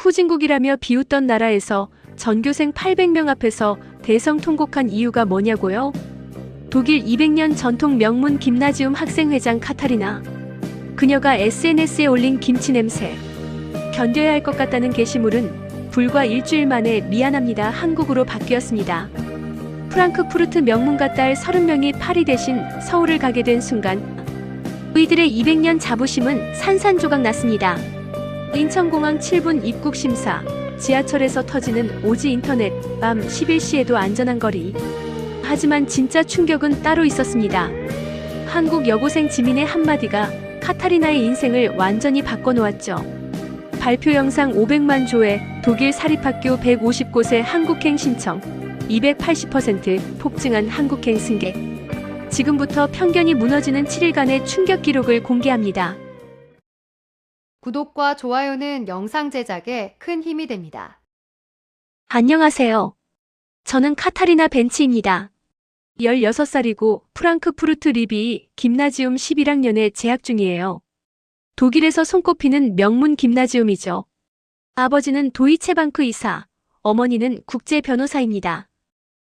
후진국이라며 비웃던 나라에서 전교생 800명 앞에서 대성통곡한 이유가 뭐냐고요? 독일 200년 전통 명문 김나지움 학생회장 카타리나. 그녀가 SNS에 올린 김치 냄새. 견뎌야 할 것 같다는 게시물은 불과 일주일 만에 미안합니다 한국으로 바뀌었습니다. 프랑크푸르트 명문가 딸 30명이 파리 대신 서울을 가게 된 순간 의들의 200년 자부심은 산산조각 났습니다. 인천공항 7분 입국 심사, 지하철에서 터지는 오지 인터넷, 밤 11시에도 안전한 거리. 하지만 진짜 충격은 따로 있었습니다. 한국 여고생 지민의 한마디가 카타리나의 인생을 완전히 바꿔놓았죠. 발표 영상 500만 조회, 독일 사립학교 150곳의 한국행 신청, 280% 폭증한 한국행 승객. 지금부터 편견이 무너지는 7일간의 충격 기록을 공개합니다. 구독과 좋아요는 영상 제작에 큰 힘이 됩니다. 안녕하세요. 저는 카타리나 벤치입니다. 16살이고 프랑크푸르트 리비 김나지움 11학년에 재학 중이에요. 독일에서 손꼽히는 명문 김나지움이죠. 아버지는 도이체방크 이사, 어머니는 국제 변호사입니다.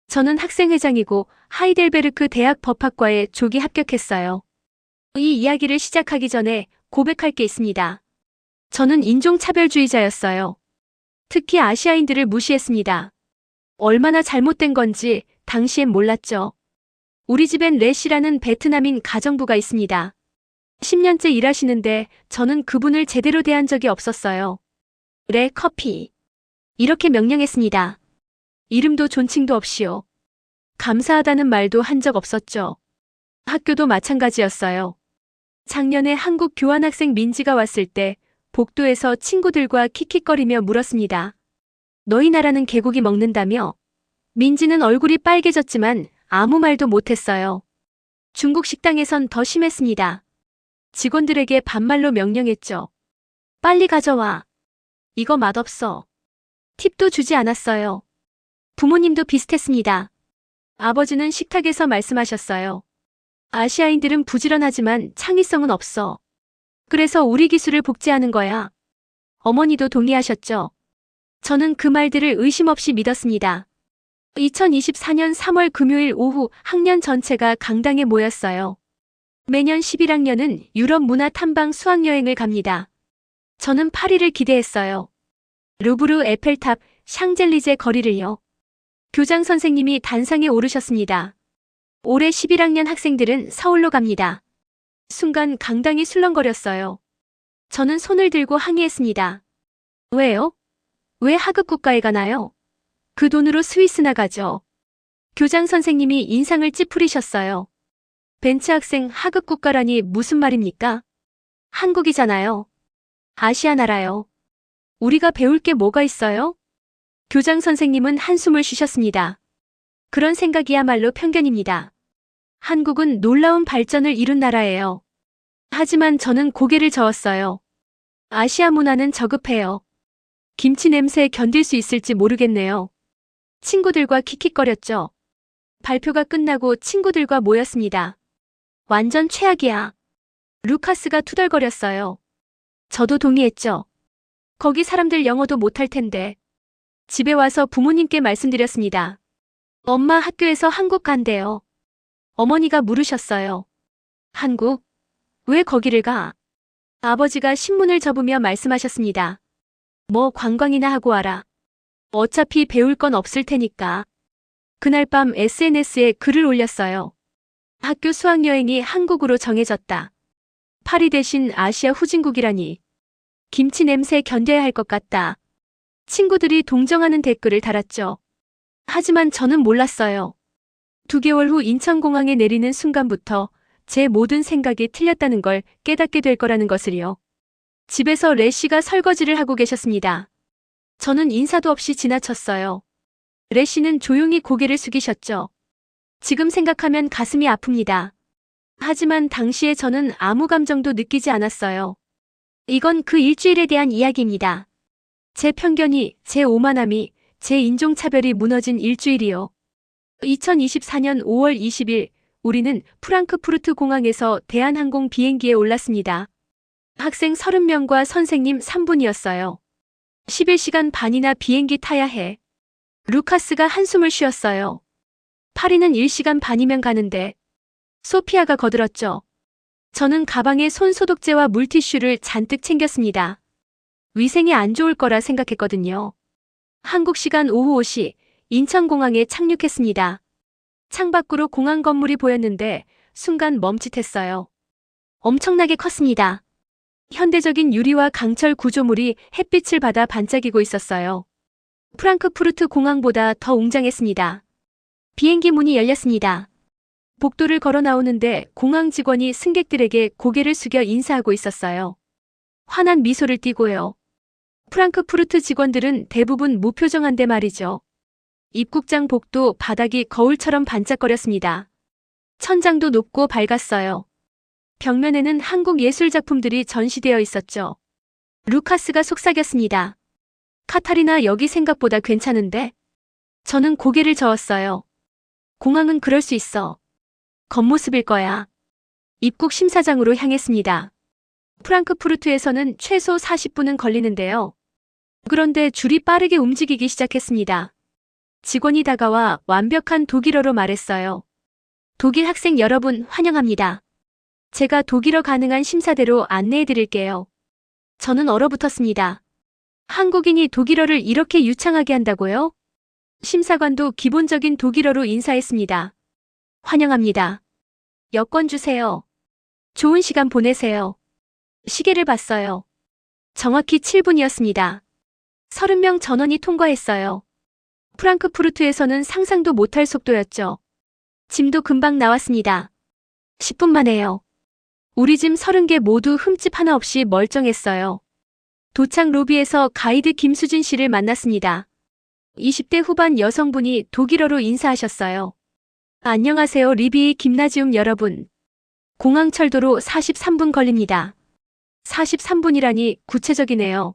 저는 학생회장이고 하이델베르크 대학 법학과에 조기 합격했어요. 이 이야기를 시작하기 전에 고백할 게 있습니다. 저는 인종차별주의자였어요. 특히 아시아인들을 무시했습니다. 얼마나 잘못된 건지 당시엔 몰랐죠. 우리 집엔 레시라는 베트남인 가정부가 있습니다. 10년째 일하시는데 저는 그분을 제대로 대한 적이 없었어요. 레 커피. 이렇게 명령했습니다. 이름도 존칭도 없이요. 감사하다는 말도 한 적 없었죠. 학교도 마찬가지였어요. 작년에 한국 교환학생 민지가 왔을 때 복도에서 친구들과 킥킥거리며 물었습니다. 너희 나라는 개고기 먹는다며? 민지는 얼굴이 빨개졌지만 아무 말도 못했어요. 중국 식당에선 더 심했습니다. 직원들에게 반말로 명령했죠. 빨리 가져와. 이거 맛없어. 팁도 주지 않았어요. 부모님도 비슷했습니다. 아버지는 식탁에서 말씀하셨어요. 아시아인들은 부지런하지만 창의성은 없어. 그래서 우리 기술을 복제하는 거야. 어머니도 동의하셨죠. 저는 그 말들을 의심 없이 믿었습니다. 2024년 3월 금요일 오후 학년 전체가 강당에 모였어요. 매년 11학년은 유럽 문화 탐방 수학여행을 갑니다. 저는 파리를 기대했어요. 루브르 에펠탑, 샹젤리제 거리를요. 교장 선생님이 단상에 오르셨습니다. 올해 11학년 학생들은 서울로 갑니다. 순간 강당이 술렁거렸어요. 저는 손을 들고 항의했습니다. 왜요? 왜 하급 국가에 가나요? 그 돈으로 스위스나 가죠. 교장 선생님이 인상을 찌푸리셨어요. 벤츠 학생 하급 국가라니 무슨 말입니까? 한국이잖아요. 아시아 나라요. 우리가 배울 게 뭐가 있어요? 교장 선생님은 한숨을 쉬셨습니다. 그런 생각이야말로 편견입니다. 한국은 놀라운 발전을 이룬 나라예요. 하지만 저는 고개를 저었어요. 아시아 문화는 저급해요. 김치 냄새에 견딜 수 있을지 모르겠네요. 친구들과 킥킥거렸죠. 발표가 끝나고 친구들과 모였습니다. 완전 최악이야. 루카스가 투덜거렸어요. 저도 동의했죠. 거기 사람들 영어도 못할 텐데. 집에 와서 부모님께 말씀드렸습니다. 엄마 학교에서 한국 간대요. 어머니가 물으셨어요. 한국? 왜 거기를 가? 아버지가 신문을 접으며 말씀하셨습니다. 뭐 관광이나 하고 와라. 어차피 배울 건 없을 테니까. 그날 밤 SNS에 글을 올렸어요. 학교 수학여행이 한국으로 정해졌다. 파리 대신 아시아 후진국이라니. 김치 냄새 견뎌야 할 것 같다. 친구들이 동정하는 댓글을 달았죠. 하지만 저는 몰랐어요. 두 개월 후 인천공항에 내리는 순간부터 제 모든 생각이 틀렸다는 걸 깨닫게 될 거라는 것을요. 집에서 레시가 설거지를 하고 계셨습니다. 저는 인사도 없이 지나쳤어요. 레시는 조용히 고개를 숙이셨죠. 지금 생각하면 가슴이 아픕니다. 하지만 당시에 저는 아무 감정도 느끼지 않았어요. 이건 그 일주일에 대한 이야기입니다. 제 편견이, 제 오만함이, 제 인종차별이 무너진 일주일이요. 2024년 5월 20일, 우리는 프랑크푸르트 공항에서 대한항공 비행기에 올랐습니다. 학생 30명과 선생님 3분이었어요. 11시간 반이나 비행기 타야 해. 루카스가 한숨을 쉬었어요. 파리는 1시간 반이면 가는데. 소피아가 거들었죠. 저는 가방에 손소독제와 물티슈를 잔뜩 챙겼습니다. 위생이 안 좋을 거라 생각했거든요. 한국 시간 오후 5시 인천공항에 착륙했습니다. 창밖으로 공항 건물이 보였는데 순간 멈칫했어요. 엄청나게 컸습니다. 현대적인 유리와 강철 구조물이 햇빛을 받아 반짝이고 있었어요. 프랑크푸르트 공항보다 더 웅장했습니다. 비행기 문이 열렸습니다. 복도를 걸어 나오는데 공항 직원이 승객들에게 고개를 숙여 인사하고 있었어요. 환한 미소를 띠고요. 프랑크푸르트 직원들은 대부분 무표정한데 말이죠. 입국장 복도 바닥이 거울처럼 반짝거렸습니다. 천장도 높고 밝았어요. 벽면에는 한국 예술 작품들이 전시되어 있었죠. 루카스가 속삭였습니다. 카타리나 여기 생각보다 괜찮은데? 저는 고개를 저었어요. 공항은 그럴 수 있어. 겉모습일 거야. 입국 심사장으로 향했습니다. 프랑크푸르트에서는 최소 40분은 걸리는데요. 그런데 줄이 빠르게 움직이기 시작했습니다. 직원이 다가와 완벽한 독일어로 말했어요. 독일 학생 여러분 환영합니다. 제가 독일어 가능한 심사대로 안내해 드릴게요. 저는 얼어붙었습니다. 한국인이 독일어를 이렇게 유창하게 한다고요? 심사관도 기본적인 독일어로 인사했습니다. 환영합니다. 여권 주세요. 좋은 시간 보내세요. 시계를 봤어요. 정확히 7분이었습니다. 30명 전원이 통과했어요. 프랑크푸르트에서는 상상도 못할 속도였죠. 짐도 금방 나왔습니다. 10분 만에요. 우리 짐 30개 모두 흠집 하나 없이 멀쩡했어요. 도착 로비에서 가이드 김수진 씨를 만났습니다. 20대 후반 여성분이 독일어로 인사하셨어요. 안녕하세요 리비 김나지움 여러분. 공항철도로 43분 걸립니다. 43분이라니 구체적이네요.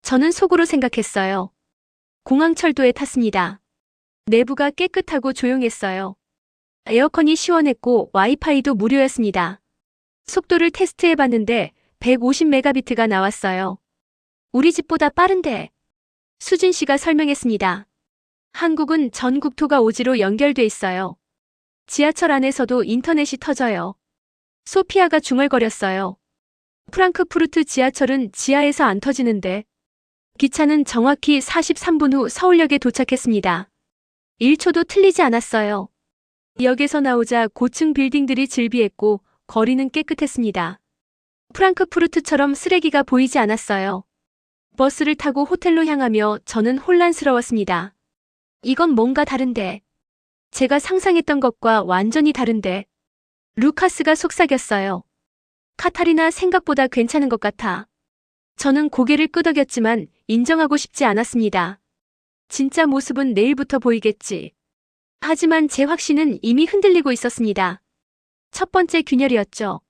저는 속으로 생각했어요. 공항철도에 탔습니다. 내부가 깨끗하고 조용했어요. 에어컨이 시원했고 와이파이도 무료였습니다. 속도를 테스트해봤는데 150메가비트가 나왔어요. 우리 집보다 빠른데. 수진 씨가 설명했습니다. 한국은 전 국토가 오지로 연결돼 있어요. 지하철 안에서도 인터넷이 터져요. 소피아가 중얼거렸어요. 프랑크푸르트 지하철은 지하에서 안 터지는데. 기차는 정확히 43분 후 서울역에 도착했습니다. 1초도 틀리지 않았어요. 역에서 나오자 고층 빌딩들이 즐비했고 거리는 깨끗했습니다. 프랑크푸르트처럼 쓰레기가 보이지 않았어요. 버스를 타고 호텔로 향하며 저는 혼란스러웠습니다. 이건 뭔가 다른데. 제가 상상했던 것과 완전히 다른데. 루카스가 속삭였어요. 카타리나 생각보다 괜찮은 것 같아. 저는 고개를 끄덕였지만 인정하고 싶지 않았습니다. 진짜 모습은 내일부터 보이겠지. 하지만 제 확신은 이미 흔들리고 있었습니다. 첫 번째 균열이었죠.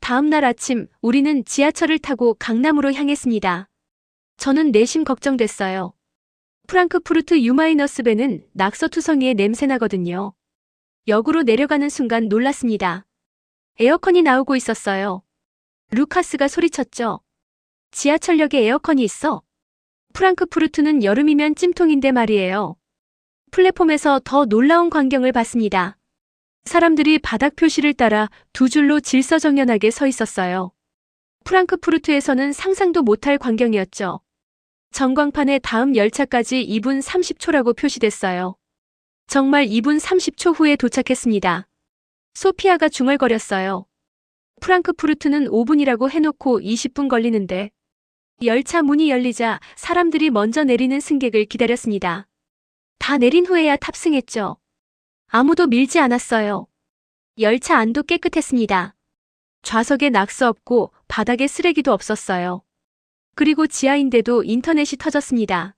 다음 날 아침 우리는 지하철을 타고 강남으로 향했습니다. 저는 내심 걱정됐어요. 프랑크푸르트 유마이너스 배는 낙서투성이의 냄새나거든요. 역으로 내려가는 순간 놀랐습니다. 에어컨이 나오고 있었어요. 루카스가 소리쳤죠. 지하철역에 에어컨이 있어. 프랑크푸르트는 여름이면 찜통인데 말이에요. 플랫폼에서 더 놀라운 광경을 봤습니다. 사람들이 바닥 표시를 따라 두 줄로 질서정연하게 서 있었어요. 프랑크푸르트에서는 상상도 못할 광경이었죠. 전광판에 다음 열차까지 2분 30초라고 표시됐어요. 정말 2분 30초 후에 도착했습니다. 소피아가 중얼거렸어요. 프랑크푸르트는 5분이라고 해놓고 20분 걸리는데 열차 문이 열리자 사람들이 먼저 내리는 승객을 기다렸습니다. 다 내린 후에야 탑승했죠. 아무도 밀지 않았어요. 열차 안도 깨끗했습니다. 좌석에 낙서 없고 바닥에 쓰레기도 없었어요. 그리고 지하인데도 인터넷이 터졌습니다.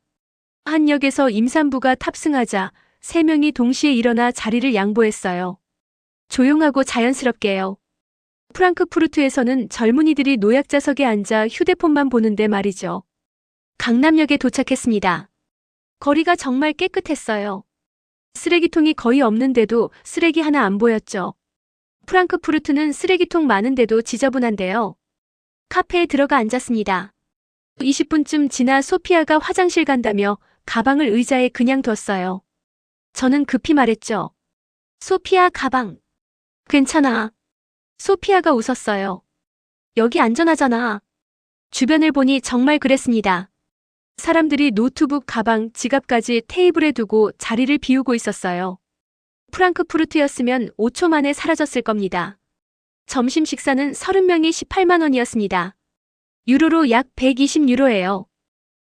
한 역에서 임산부가 탑승하자 세 명이 동시에 일어나 자리를 양보했어요. 조용하고 자연스럽게요. 프랑크푸르트에서는 젊은이들이 노약자석에 앉아 휴대폰만 보는데 말이죠. 강남역에 도착했습니다. 거리가 정말 깨끗했어요. 쓰레기통이 거의 없는데도 쓰레기 하나 안 보였죠. 프랑크푸르트는 쓰레기통 많은데도 지저분한데요. 카페에 들어가 앉았습니다. 20분쯤 지나 소피아가 화장실 간다며 가방을 의자에 그냥 뒀어요. 저는 급히 말했죠. 소피아 가방. 괜찮아. 소피아가 웃었어요. 여기 안전하잖아. 주변을 보니 정말 그랬습니다. 사람들이 노트북, 가방, 지갑까지 테이블에 두고 자리를 비우고 있었어요. 프랑크푸르트였으면 5초 만에 사라졌을 겁니다. 점심 식사는 30명이 18만 원이었습니다. 유로로 약 120유로예요.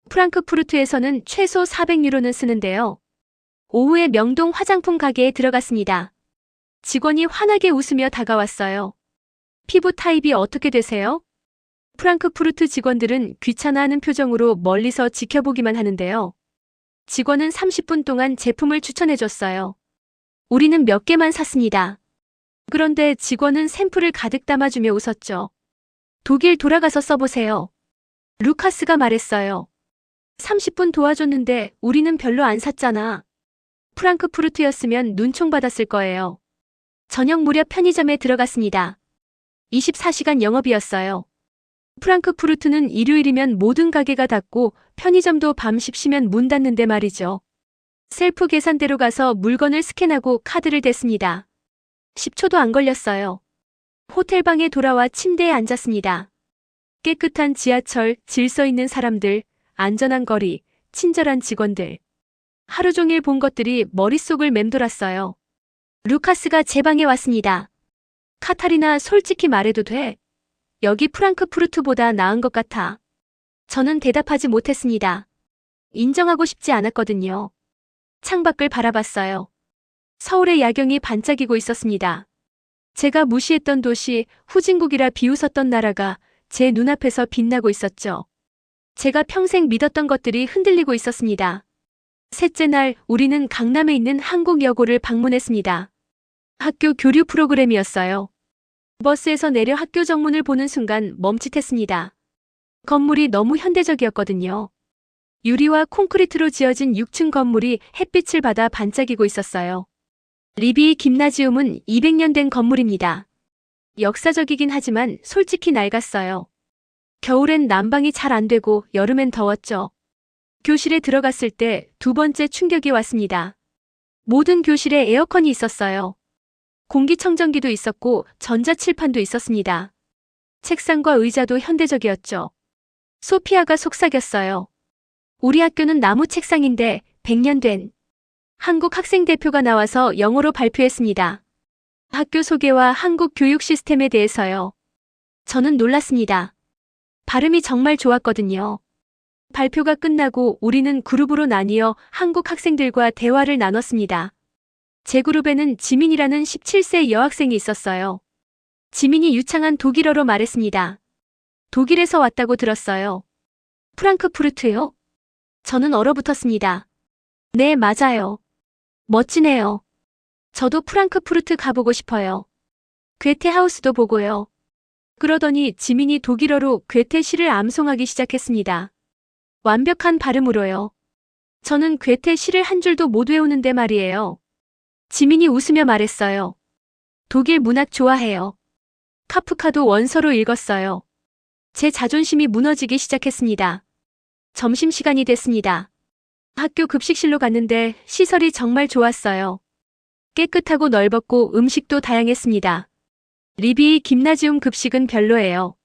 프랑크푸르트에서는 최소 400유로는 쓰는데요. 오후에 명동 화장품 가게에 들어갔습니다. 직원이 환하게 웃으며 다가왔어요. 피부 타입이 어떻게 되세요? 프랑크푸르트 직원들은 귀찮아하는 표정으로 멀리서 지켜보기만 하는데요. 직원은 30분 동안 제품을 추천해줬어요. 우리는 몇 개만 샀습니다. 그런데 직원은 샘플을 가득 담아주며 웃었죠. 독일 돌아가서 써보세요. 루카스가 말했어요. 30분 도와줬는데 우리는 별로 안 샀잖아. 프랑크푸르트였으면 눈총 받았을 거예요. 저녁 무렵 편의점에 들어갔습니다. 24시간 영업이었어요. 프랑크푸르트는 일요일이면 모든 가게가 닫고 편의점도 밤 10시면 문 닫는데 말이죠. 셀프 계산대로 가서 물건을 스캔하고 카드를 댔습니다. 10초도 안 걸렸어요. 호텔방에 돌아와 침대에 앉았습니다. 깨끗한 지하철, 질서 있는 사람들, 안전한 거리, 친절한 직원들. 하루 종일 본 것들이 머릿속을 맴돌았어요. 루카스가 제 방에 왔습니다. 카타리나 솔직히 말해도 돼. 여기 프랑크푸르트보다 나은 것 같아. 저는 대답하지 못했습니다. 인정하고 싶지 않았거든요. 창밖을 바라봤어요. 서울의 야경이 반짝이고 있었습니다. 제가 무시했던 도시, 후진국이라 비웃었던 나라가 제 눈앞에서 빛나고 있었죠. 제가 평생 믿었던 것들이 흔들리고 있었습니다. 셋째 날 우리는 강남에 있는 한국여고를 방문했습니다. 학교 교류 프로그램이었어요. 버스에서 내려 학교 정문을 보는 순간 멈칫했습니다. 건물이 너무 현대적이었거든요. 유리와 콘크리트로 지어진 6층 건물이 햇빛을 받아 반짝이고 있었어요. 리비 김나지움은 200년 된 건물입니다. 역사적이긴 하지만 솔직히 낡았어요. 겨울엔 난방이 잘 안 되고 여름엔 더웠죠. 교실에 들어갔을 때 두 번째 충격이 왔습니다. 모든 교실에 에어컨이 있었어요. 공기청정기도 있었고 전자칠판도 있었습니다. 책상과 의자도 현대적이었죠. 소피아가 속삭였어요. 우리 학교는 나무 책상인데 100년 된 한국 학생 대표가 나와서 영어로 발표했습니다. 학교 소개와 한국 교육 시스템에 대해서요. 저는 놀랐습니다. 발음이 정말 좋았거든요. 발표가 끝나고 우리는 그룹으로 나뉘어 한국 학생들과 대화를 나눴습니다. 제 그룹에는 지민이라는 17세 여학생이 있었어요. 지민이 유창한 독일어로 말했습니다. 독일에서 왔다고 들었어요. 프랑크푸르트요? 저는 얼어붙었습니다. 네, 맞아요. 멋지네요. 저도 프랑크푸르트 가보고 싶어요. 괴테 하우스도 보고요. 그러더니 지민이 독일어로 괴테 시를 암송하기 시작했습니다. 완벽한 발음으로요. 저는 괴테 시를 한 줄도 못 외우는데 말이에요. 지민이 웃으며 말했어요. 독일 문학 좋아해요. 카프카도 원서로 읽었어요. 제 자존심이 무너지기 시작했습니다. 점심시간이 됐습니다. 학교 급식실로 갔는데 시설이 정말 좋았어요. 깨끗하고 넓었고 음식도 다양했습니다. 리비 김나지움 급식은 별로예요.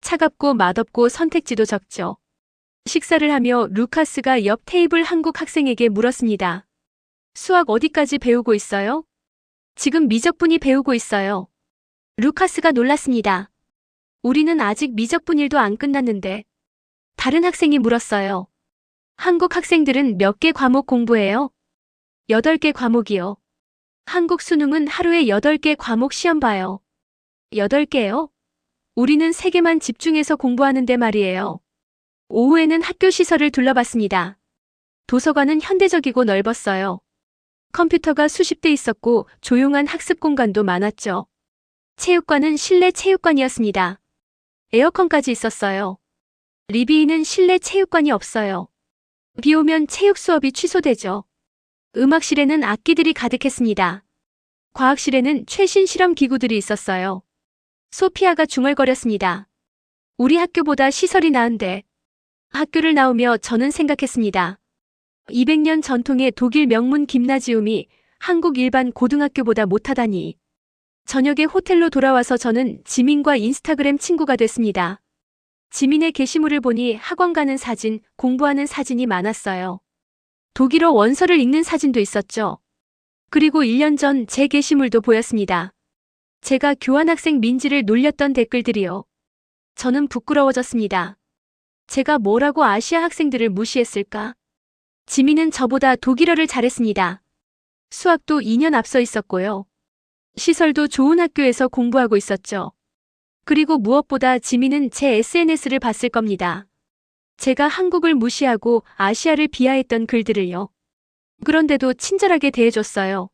차갑고 맛없고 선택지도 적죠. 식사를 하며 루카스가 옆 테이블 한국 학생에게 물었습니다. 수학 어디까지 배우고 있어요? 지금 미적분이 배우고 있어요. 루카스가 놀랐습니다. 우리는 아직 미적분 일도 안 끝났는데. 다른 학생이 물었어요. 한국 학생들은 몇 개 과목 공부해요? 8개 과목이요. 한국 수능은 하루에 8개 과목 시험 봐요. 8개요? 우리는 3개만 집중해서 공부하는데 말이에요. 오후에는 학교 시설을 둘러봤습니다. 도서관은 현대적이고 넓었어요. 컴퓨터가 수십 대 있었고 조용한 학습 공간도 많았죠. 체육관은 실내 체육관이었습니다. 에어컨까지 있었어요. 리비이는 실내 체육관이 없어요. 비 오면 체육 수업이 취소되죠. 음악실에는 악기들이 가득했습니다. 과학실에는 최신 실험 기구들이 있었어요. 소피아가 중얼거렸습니다. 우리 학교보다 시설이 나은데 학교를 나오며 저는 생각했습니다. 200년 전통의 독일 명문 김나지움이 한국 일반 고등학교보다 못하다니. 저녁에 호텔로 돌아와서 저는 지민과 인스타그램 친구가 됐습니다. 지민의 게시물을 보니 학원 가는 사진, 공부하는 사진이 많았어요. 독일어 원서를 읽는 사진도 있었죠. 그리고 1년 전 제 게시물도 보였습니다. 제가 교환학생 민지를 놀렸던 댓글들이요. 저는 부끄러워졌습니다. 제가 뭐라고 아시아 학생들을 무시했을까? 지민은 저보다 독일어를 잘했습니다. 수학도 2년 앞서 있었고요. 시설도 좋은 학교에서 공부하고 있었죠. 그리고 무엇보다 지민은 제 SNS를 봤을 겁니다. 제가 한국을 무시하고 아시아를 비하했던 글들을요. 그런데도 친절하게 대해줬어요.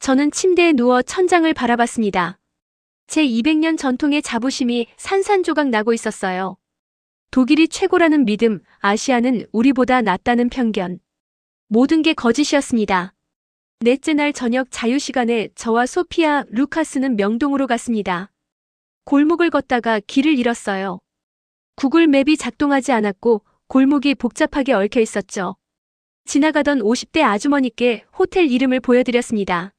저는 침대에 누워 천장을 바라봤습니다. 제 200년 전통의 자부심이 산산조각 나고 있었어요. 독일이 최고라는 믿음, 아시아는 우리보다 낫다는 편견. 모든 게 거짓이었습니다. 넷째 날 저녁 자유시간에 저와 소피아, 루카스는 명동으로 갔습니다. 골목을 걷다가 길을 잃었어요. 구글 맵이 작동하지 않았고 골목이 복잡하게 얽혀 있었죠. 지나가던 50대 아주머니께 호텔 이름을 보여드렸습니다.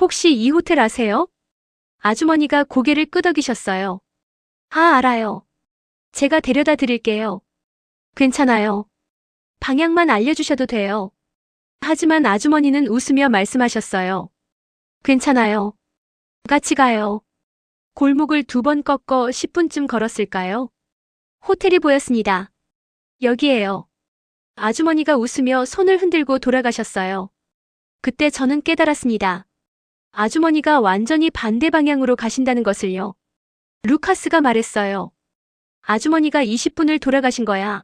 혹시 이 호텔 아세요? 아주머니가 고개를 끄덕이셨어요. 아, 알아요. 제가 데려다 드릴게요. 괜찮아요. 방향만 알려주셔도 돼요. 하지만 아주머니는 웃으며 말씀하셨어요. 괜찮아요. 같이 가요. 골목을 두 번 꺾어 10분쯤 걸었을까요? 호텔이 보였습니다. 여기에요. 아주머니가 웃으며 손을 흔들고 돌아가셨어요. 그때 저는 깨달았습니다. 아주머니가 완전히 반대 방향으로 가신다는 것을요. 루카스가 말했어요. 아주머니가 20분을 돌아가신 거야.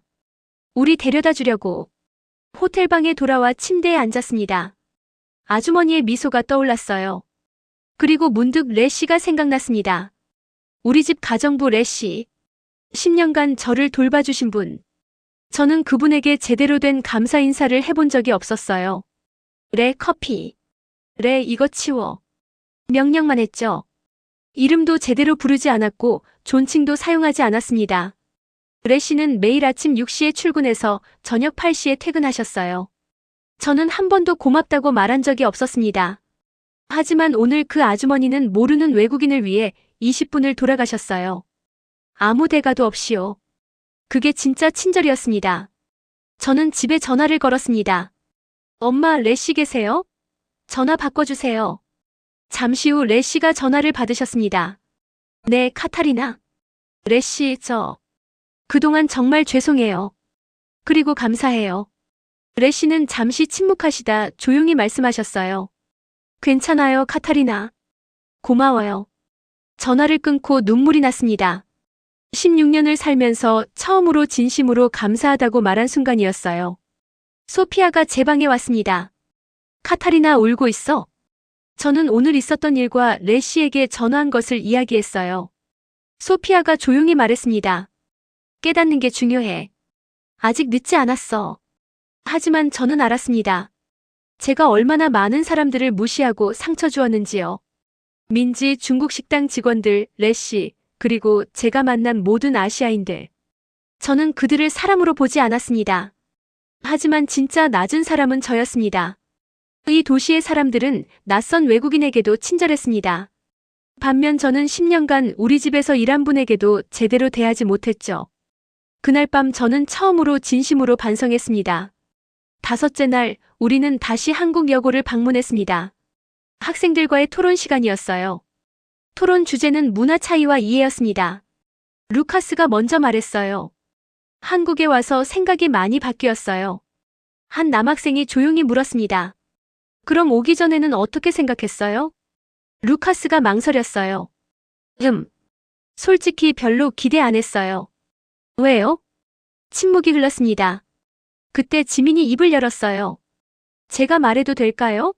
우리 데려다 주려고. 호텔방에 돌아와 침대에 앉았습니다. 아주머니의 미소가 떠올랐어요. 그리고 문득 레씨가 생각났습니다. 우리 집 가정부 레씨. 10년간 저를 돌봐주신 분. 저는 그분에게 제대로 된 감사 인사를 해본 적이 없었어요. 레 커피. 레 이거 치워. 명령만 했죠. 이름도 제대로 부르지 않았고 존칭도 사용하지 않았습니다. 레 씨는 매일 아침 6시에 출근해서 저녁 8시에 퇴근하셨어요. 저는 한 번도 고맙다고 말한 적이 없었습니다. 하지만 오늘 그 아주머니는 모르는 외국인을 위해 20분을 돌아가셨어요. 아무 대가도 없이요. 그게 진짜 친절이었습니다. 저는 집에 전화를 걸었습니다. 엄마, 레씨 계세요? 전화 바꿔주세요. 잠시 후 레씨가 전화를 받으셨습니다. 네, 카타리나. 레씨, 저. 그동안 정말 죄송해요. 그리고 감사해요. 레씨는 잠시 침묵하시다 조용히 말씀하셨어요. 괜찮아요, 카타리나. 고마워요. 전화를 끊고 눈물이 났습니다. 16년을 살면서 처음으로 진심으로 감사하다고 말한 순간이었어요. 소피아가 제 방에 왔습니다. 카타리나 울고 있어? 저는 오늘 있었던 일과 레시에게 전화한 것을 이야기했어요. 소피아가 조용히 말했습니다. 깨닫는 게 중요해. 아직 늦지 않았어. 하지만 저는 알았습니다. 제가 얼마나 많은 사람들을 무시하고 상처 주었는지요. 민지 중국 식당 직원들, 레시, 그리고 제가 만난 모든 아시아인들. 저는 그들을 사람으로 보지 않았습니다. 하지만 진짜 낮은 사람은 저였습니다. 이 도시의 사람들은 낯선 외국인에게도 친절했습니다. 반면 저는 10년간 우리 집에서 일한 분에게도 제대로 대하지 못했죠. 그날 밤 저는 처음으로 진심으로 반성했습니다. 다섯째 날, 우리는 다시 한국 여고를 방문했습니다. 학생들과의 토론 시간이었어요. 토론 주제는 문화 차이와 이해였습니다. 루카스가 먼저 말했어요. 한국에 와서 생각이 많이 바뀌었어요. 한 남학생이 조용히 물었습니다. 그럼 오기 전에는 어떻게 생각했어요? 루카스가 망설였어요. 음. 솔직히 별로 기대 안 했어요. 왜요? 침묵이 흘렀습니다. 그때 지민이 입을 열었어요. 제가 말해도 될까요?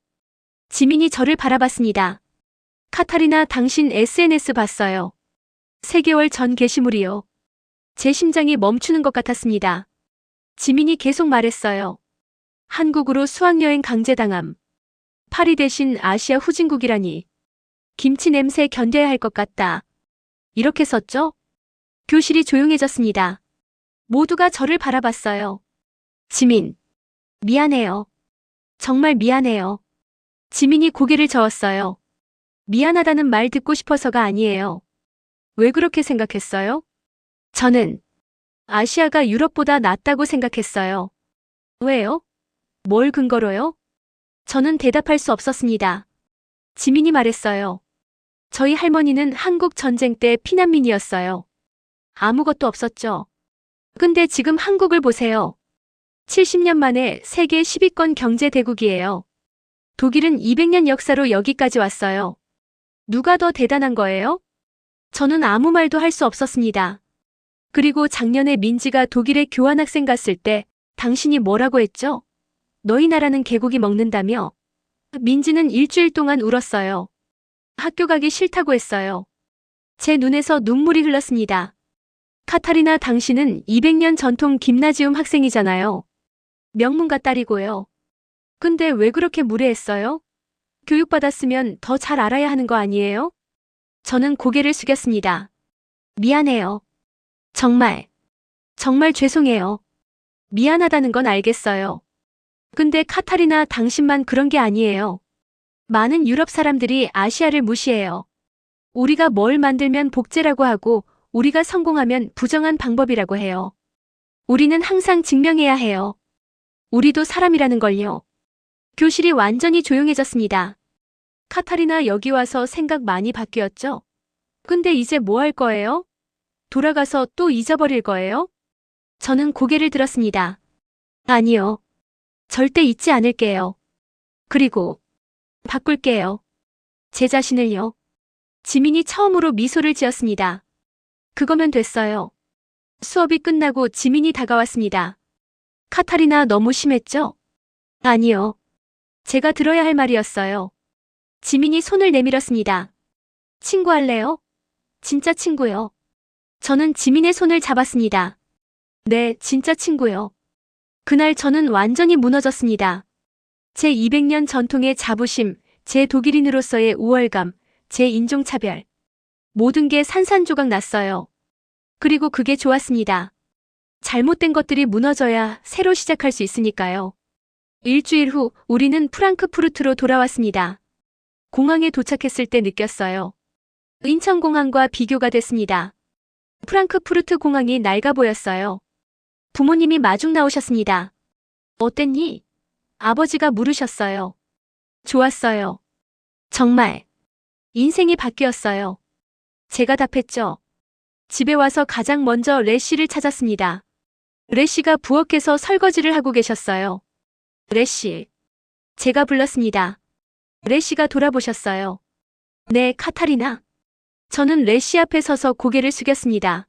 지민이 저를 바라봤습니다. 카타리나 당신 SNS 봤어요. 3개월 전 게시물이요. 제 심장이 멈추는 것 같았습니다. 지민이 계속 말했어요. 한국으로 수학여행 강제당함. 파리 대신 아시아 후진국이라니. 김치 냄새 견뎌야 할 것 같다. 이렇게 썼죠? 교실이 조용해졌습니다. 모두가 저를 바라봤어요. 지민. 미안해요. 정말 미안해요. 지민이 고개를 저었어요. 미안하다는 말 듣고 싶어서가 아니에요. 왜 그렇게 생각했어요? 저는 아시아가 유럽보다 낫다고 생각했어요. 왜요? 뭘 근거로요? 저는 대답할 수 없었습니다. 지민이 말했어요. 저희 할머니는 한국 전쟁 때 피난민이었어요. 아무것도 없었죠. 근데 지금 한국을 보세요. 70년 만에 세계 10위권 경제 대국이에요. 독일은 200년 역사로 여기까지 왔어요. 누가 더 대단한 거예요? 저는 아무 말도 할 수 없었습니다. 그리고 작년에 민지가 독일에 교환학생 갔을 때 당신이 뭐라고 했죠? 너희 나라는 개고기 먹는다며? 민지는 일주일 동안 울었어요. 학교 가기 싫다고 했어요. 제 눈에서 눈물이 흘렀습니다. 카타리나 당신은 200년 전통 김나지움 학생이잖아요. 명문가 딸이고요. 근데 왜 그렇게 무례했어요? 교육받았으면 더 잘 알아야 하는 거 아니에요? 저는 고개를 숙였습니다. 미안해요. 정말, 정말 죄송해요. 미안하다는 건 알겠어요. 근데 카타리나 당신만 그런 게 아니에요. 많은 유럽 사람들이 아시아를 무시해요. 우리가 뭘 만들면 복제라고 하고 우리가 성공하면 부정한 방법이라고 해요. 우리는 항상 증명해야 해요. 우리도 사람이라는 걸요. 교실이 완전히 조용해졌습니다. 카타리나 여기 와서 생각 많이 바뀌었죠? 근데 이제 뭐 할 거예요? 돌아가서 또 잊어버릴 거예요? 저는 고개를 들었습니다. 아니요. 절대 잊지 않을게요. 그리고 바꿀게요. 제 자신을요. 지민이 처음으로 미소를 지었습니다. 그거면 됐어요. 수업이 끝나고 지민이 다가왔습니다. 카타리나 너무 심했죠? 아니요. 제가 들어야 할 말이었어요. 지민이 손을 내밀었습니다. 친구 할래요? 진짜 친구요. 저는 지민의 손을 잡았습니다. 네, 진짜 친구요. 그날 저는 완전히 무너졌습니다. 제 200년 전통의 자부심, 제 독일인으로서의 우월감, 제 인종차별. 모든 게 산산조각 났어요. 그리고 그게 좋았습니다. 잘못된 것들이 무너져야 새로 시작할 수 있으니까요. 일주일 후 우리는 프랑크푸르트로 돌아왔습니다. 공항에 도착했을 때 느꼈어요. 인천공항과 비교가 됐습니다. 프랑크푸르트 공항이 낡아 보였어요. 부모님이 마중 나오셨습니다. 어땠니? 아버지가 물으셨어요. 좋았어요. 정말. 인생이 바뀌었어요. 제가 답했죠. 집에 와서 가장 먼저 레시를 찾았습니다. 레시가 부엌에서 설거지를 하고 계셨어요. 레시. 제가 불렀습니다. 레시가 돌아보셨어요. 네, 카타리나. 저는 레시 앞에 서서 고개를 숙였습니다.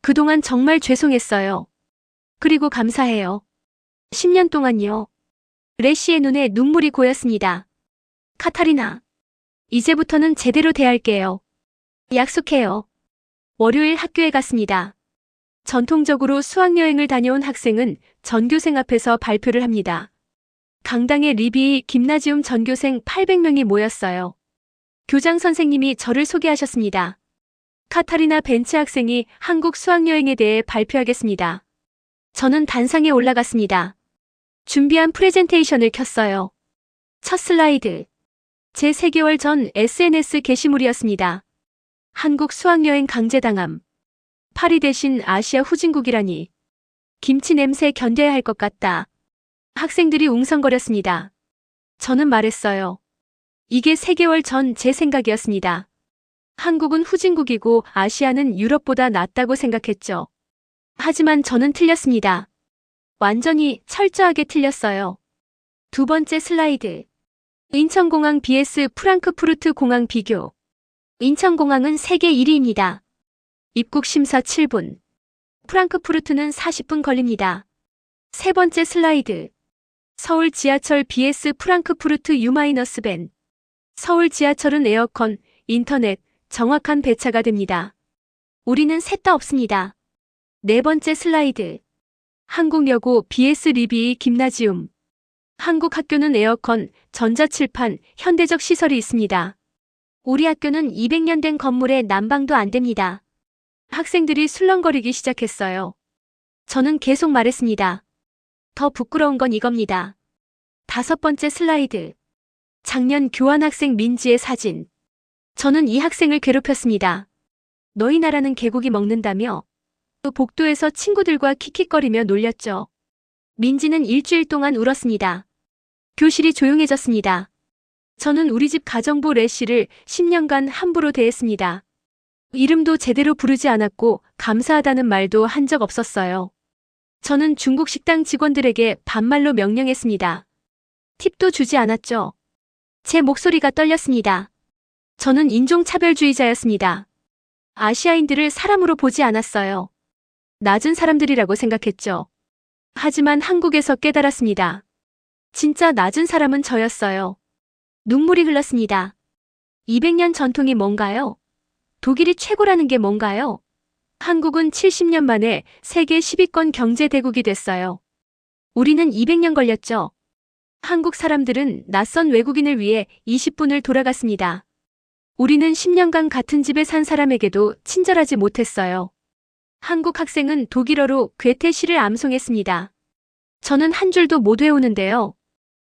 그동안 정말 죄송했어요. 그리고 감사해요. 10년 동안요. 레시의 눈에 눈물이 고였습니다. 카타리나. 이제부터는 제대로 대할게요. 약속해요. 월요일 학교에 갔습니다. 전통적으로 수학여행을 다녀온 학생은 전교생 앞에서 발표를 합니다. 강당에 리비 김나지움 전교생 800명이 모였어요. 교장 선생님이 저를 소개하셨습니다. 카타리나 벤츠 학생이 한국 수학여행에 대해 발표하겠습니다. 저는 단상에 올라갔습니다. 준비한 프레젠테이션을 켰어요. 첫 슬라이드. 제 3개월 전 SNS 게시물이었습니다. 한국 수학여행 강제당함. 파리 대신 아시아 후진국이라니. 김치 냄새 견뎌야 할 것 같다. 학생들이 웅성거렸습니다. 저는 말했어요. 이게 3개월 전 제 생각이었습니다. 한국은 후진국이고 아시아는 유럽보다 낫다고 생각했죠. 하지만 저는 틀렸습니다. 완전히 철저하게 틀렸어요. 두 번째 슬라이드. 인천공항 vs 프랑크푸르트 공항 비교. 인천공항은 세계 1위입니다. 입국 심사 7분. 프랑크푸르트는 40분 걸립니다. 세 번째 슬라이드. 서울 지하철 vs 프랑크푸르트 U-밴. 서울 지하철은 에어컨, 인터넷, 정확한 배차가 됩니다. 우리는 셋 다 없습니다. 네 번째 슬라이드. 한국여고 BS 리비 김나지움. 한국 학교는 에어컨, 전자칠판, 현대적 시설이 있습니다. 우리 학교는 200년 된 건물에 난방도 안 됩니다. 학생들이 술렁거리기 시작했어요. 저는 계속 말했습니다. 더 부끄러운 건 이겁니다. 다섯 번째 슬라이드. 작년 교환학생 민지의 사진. 저는 이 학생을 괴롭혔습니다. 너희 나라는 개고기 먹는다며 또 복도에서 친구들과 킥킥거리며 놀렸죠. 민지는 일주일 동안 울었습니다. 교실이 조용해졌습니다. 저는 우리 집 가정부 레시를 10년간 함부로 대했습니다. 이름도 제대로 부르지 않았고 감사하다는 말도 한 적 없었어요. 저는 중국 식당 직원들에게 반말로 명령했습니다. 팁도 주지 않았죠. 제 목소리가 떨렸습니다. 저는 인종차별주의자였습니다. 아시아인들을 사람으로 보지 않았어요. 낮은 사람들이라고 생각했죠. 하지만 한국에서 깨달았습니다. 진짜 낮은 사람은 저였어요. 눈물이 흘렀습니다. 200년 전통이 뭔가요? 독일이 최고라는 게 뭔가요? 한국은 70년 만에 세계 10위권 경제대국이 됐어요. 우리는 200년 걸렸죠. 한국 사람들은 낯선 외국인을 위해 20분을 돌아갔습니다. 우리는 10년간 같은 집에 산 사람에게도 친절하지 못했어요. 한국 학생은 독일어로 괴테 시를 암송했습니다. 저는 한 줄도 못 외우는데요.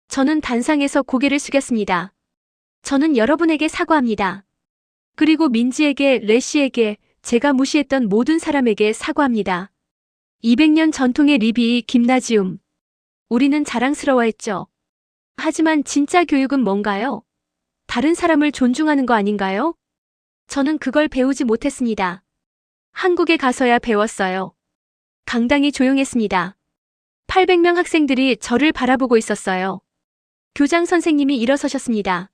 저는 단상에서 고개를 숙였습니다. 저는 여러분에게 사과합니다. 그리고 민지에게, 레시에게, 제가 무시했던 모든 사람에게 사과합니다. 200년 전통의 리비 김나지움. 우리는 자랑스러워했죠. 하지만 진짜 교육은 뭔가요? 다른 사람을 존중하는 거 아닌가요? 저는 그걸 배우지 못했습니다. 한국에 가서야 배웠어요. 강당이 조용했습니다. 800명 학생들이 저를 바라보고 있었어요. 교장 선생님이 일어서셨습니다.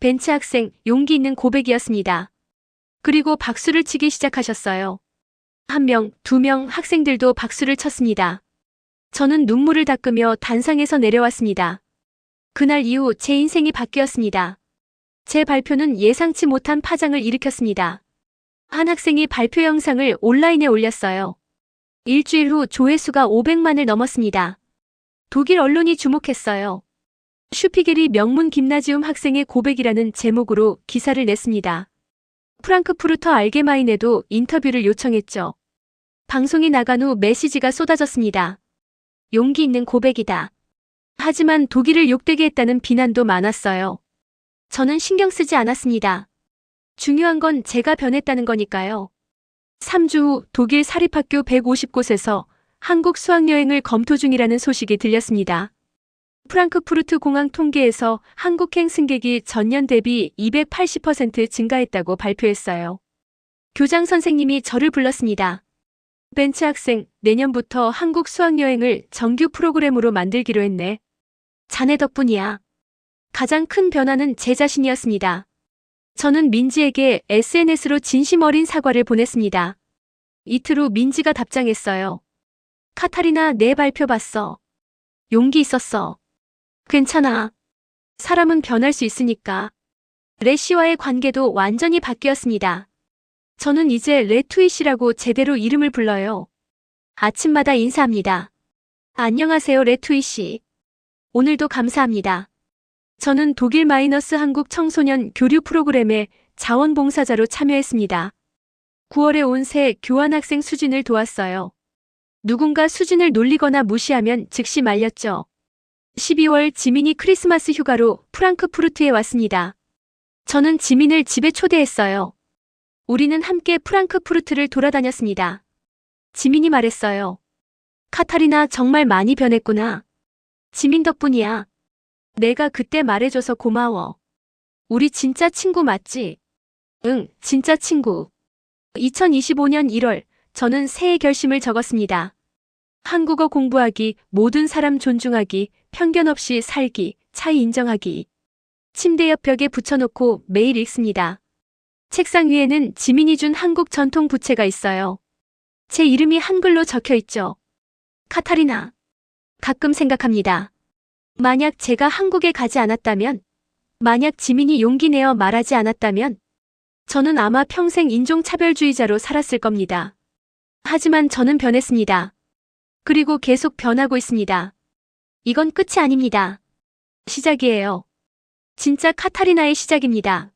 벤츠 학생, 용기 있는 고백이었습니다. 그리고 박수를 치기 시작하셨어요. 한 명, 두 명 학생들도 박수를 쳤습니다. 저는 눈물을 닦으며 단상에서 내려왔습니다. 그날 이후 제 인생이 바뀌었습니다. 제 발표는 예상치 못한 파장을 일으켰습니다. 한 학생이 발표 영상을 온라인에 올렸어요. 일주일 후 조회수가 500만을 넘었습니다. 독일 언론이 주목했어요. 슈피겔이 명문 김나지움 학생의 고백이라는 제목으로 기사를 냈습니다. 프랑크푸르터 알게마인에도 인터뷰를 요청했죠. 방송이 나간 후 메시지가 쏟아졌습니다. 용기 있는 고백이다. 하지만 독일을 욕되게 했다는 비난도 많았어요. 저는 신경 쓰지 않았습니다. 중요한 건 제가 변했다는 거니까요. 3주 후 독일 사립학교 150곳에서 한국 수학여행을 검토 중이라는 소식이 들렸습니다. 프랑크푸르트 공항 통계에서 한국행 승객이 전년 대비 280% 증가했다고 발표했어요. 교장 선생님이 저를 불렀습니다. 벤츠 학생, 내년부터 한국 수학여행을 정규 프로그램으로 만들기로 했네. 자네 덕분이야. 가장 큰 변화는 제 자신이었습니다. 저는 민지에게 SNS로 진심 어린 사과를 보냈습니다. 이틀 후 민지가 답장했어요. 카타리나 내 발표 봤어. 용기 있었어. 괜찮아. 사람은 변할 수 있으니까. 레시와의 관계도 완전히 바뀌었습니다. 저는 이제 레투이 씨라고 제대로 이름을 불러요. 아침마다 인사합니다. 안녕하세요, 레투이 씨. 오늘도 감사합니다. 저는 독일 마이너스 한국 청소년 교류 프로그램에 자원봉사자로 참여했습니다. 9월에 온 새 교환학생 수진을 도왔어요. 누군가 수진을 놀리거나 무시하면 즉시 말렸죠. 12월 지민이 크리스마스 휴가로 프랑크푸르트에 왔습니다. 저는 지민을 집에 초대했어요. 우리는 함께 프랑크푸르트를 돌아다녔습니다. 지민이 말했어요. 카타리나 정말 많이 변했구나. 지민 덕분이야. 내가 그때 말해줘서 고마워. 우리 진짜 친구 맞지? 응, 진짜 친구. 2025년 1월, 저는 새해 결심을 적었습니다. 한국어 공부하기, 모든 사람 존중하기, 편견 없이 살기, 차이 인정하기. 침대 옆 벽에 붙여놓고 매일 읽습니다. 책상 위에는 지민이 준 한국 전통 부채가 있어요. 제 이름이 한글로 적혀 있죠. 카타리나. 가끔 생각합니다. 만약 제가 한국에 가지 않았다면, 만약 지민이 용기 내어 말하지 않았다면, 저는 아마 평생 인종차별주의자로 살았을 겁니다. 하지만 저는 변했습니다. 그리고 계속 변하고 있습니다. 이건 끝이 아닙니다. 시작이에요. 진짜 카타리나의 시작입니다.